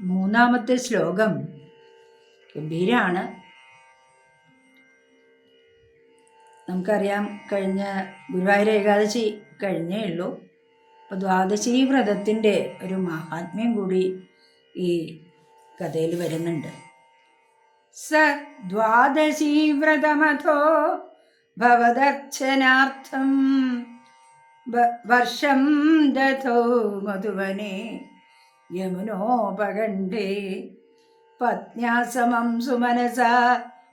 മൂന്നാമത്തെ ശ്ലോകം ഗംഭീരാണ്. നമുക്കറിയാം കഴിഞ്ഞ ഗുരുവായൂർ ഏകാദശി കഴിഞ്ഞേ ഉള്ളൂ. അപ്പോൾ ദ്വാദശി വ്രതത്തിന്റെ ഒരു മഹാത്മ്യം കൂടി ഈ കഥയിൽ വരുന്നുണ്ട്. സ ദ്വാദശി വ്രതമഥോ ഭവദർശനാർത്ഥം വർഷം ദഥോ മധുവനെ യമുനോപകണ്ഠേ. പത്യാസമം സുമനസ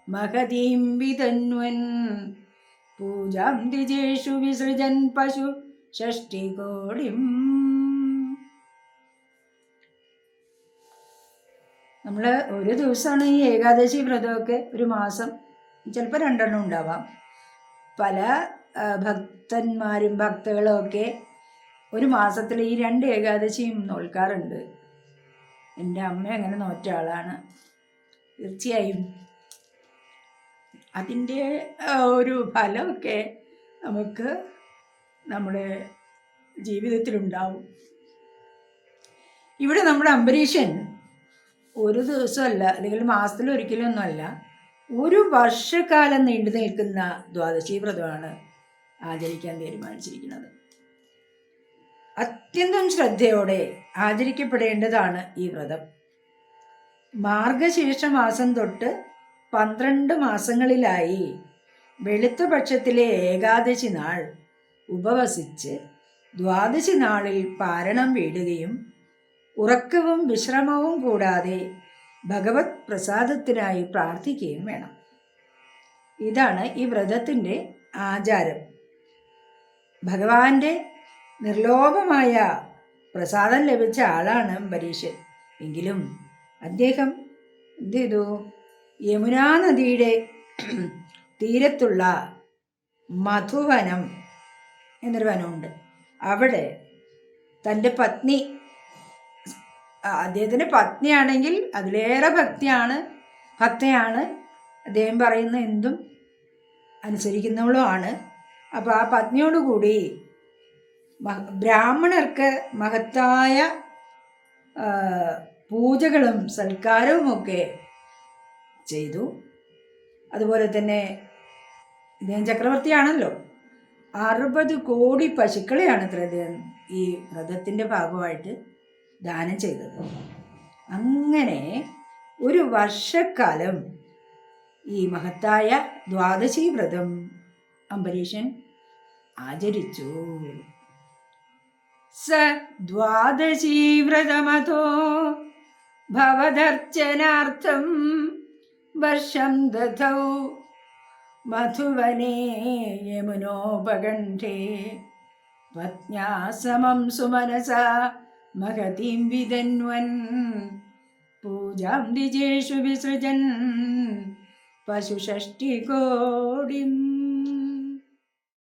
മഹതീം വിതന്വൻ പൂജാം ദ്വിജേഷു വിസൃജൻ പശു ഷഷ്ടികോടിം. നമ്മൾ ഒരു ദിവസമാണ് ഈ ഏകാദശി വ്രതമൊക്കെ ഒരു മാസം ചിലപ്പോൾ രണ്ടെണ്ണം ഉണ്ടാവാം. പല ഭക്തന്മാരും ഭക്തകളും ഒക്കെ ഒരു മാസത്തിൽ ഈ രണ്ട് ഏകാദശിയും നോൽക്കാറുണ്ട്. എന്റെ അമ്മ അങ്ങനെ നോറ്റ ആളാണ്. തീർച്ചയായും. അതിന്റെ ഒരു ഫലമൊക്കെ നമുക്ക് നമ്മുടെ ജീവിതത്തിലുണ്ടാവും. ഇവിടെ നമ്മുടെ അംബരീഷൻ ഒരു ദിവസമല്ല അല്ലെങ്കിൽ മാസത്തിൽ ഒരിക്കലൊന്നുമല്ല ഒരു വർഷക്കാലം നീണ്ടു നിൽക്കുന്ന ദ്വാദശി വ്രതമാണ് ആചരിക്കാൻ തീരുമാനിച്ചിരിക്കുന്നത്. അത്യന്തം ശ്രദ്ധയോടെ ആചരിക്കപ്പെടേണ്ടതാണ് ഈ വ്രതം. മാർഗശീർഷ മാസം തൊട്ട് പന്ത്രണ്ട് മാസങ്ങളിലായി വെളുത്ത പക്ഷത്തിലെ ഏകാദശി നാൾ ഉപവസിച്ച് ദ്വാദശി നാളിൽ പാരണം വീടുകയും ഉറക്കവും വിശ്രമവും കൂടാതെ ഭഗവത് പ്രസാദത്തിനായി പ്രാർത്ഥിക്കുകയും വേണം. ഇതാണ് ഈ വ്രതത്തിന്റെ ആചാരം. ഭഗവാന്റെ നിർലോഭമായ പ്രസാദം ലഭിച്ച ആളാണ് അംബരീഷൻ എങ്കിലും അദ്ദേഹം എന്ത് ചെയ്തു? യമുനാ നദിയുടെ തീരത്തുള്ള മധുവനം എന്നൊരു വനമുണ്ട്. അവിടെ തന്റെ പത്നി അദ്ദേഹത്തിന്റെ പത്നിയാണെങ്കിൽ അതിലേറെ ഭക്തിയാണ് ഭക്തയാണ്. അദ്ദേഹം പറയുന്ന എന്തും അനുസരിക്കുന്നവളുമാണ് അപ്പോൾ ആ പത്നിയോടുകൂടി ബ്രാഹ്മണർക്ക് മഹത്തായ പൂജകളും സൽക്കാരവുമൊക്കെ ചെയ്തു. അതുപോലെ തന്നെ ഇദ്ദേഹം ചക്രവർത്തിയാണല്ലോ. അറുപത് കോടി പശുക്കളെയാണ് ഇത്ര അദ്ദേഹം ഈ വ്രതത്തിന്റെ ഭാഗമായിട്ട് ദാനം ചെയ്തത്. അങ്ങനെ ഒരു വർഷക്കാലം ഈ മഹത്തായ ദ്വാദശി വ്രതം അംബരീഷൻ ആചരിച്ചു. സ ദ്വാദശി വ്രതമതോ ഭവദർച്ചനാർത്ഥം വർഷം ദധൗ മധുവനേ യമുനോപകണ്ഠേ. പത്ന്യാ സമം സുമനസ മഹതീം വിതന്വൻ പൂജാം ദ്വിജേഷു വിസൃജൻ. പശുഷഷ്ടികോടിം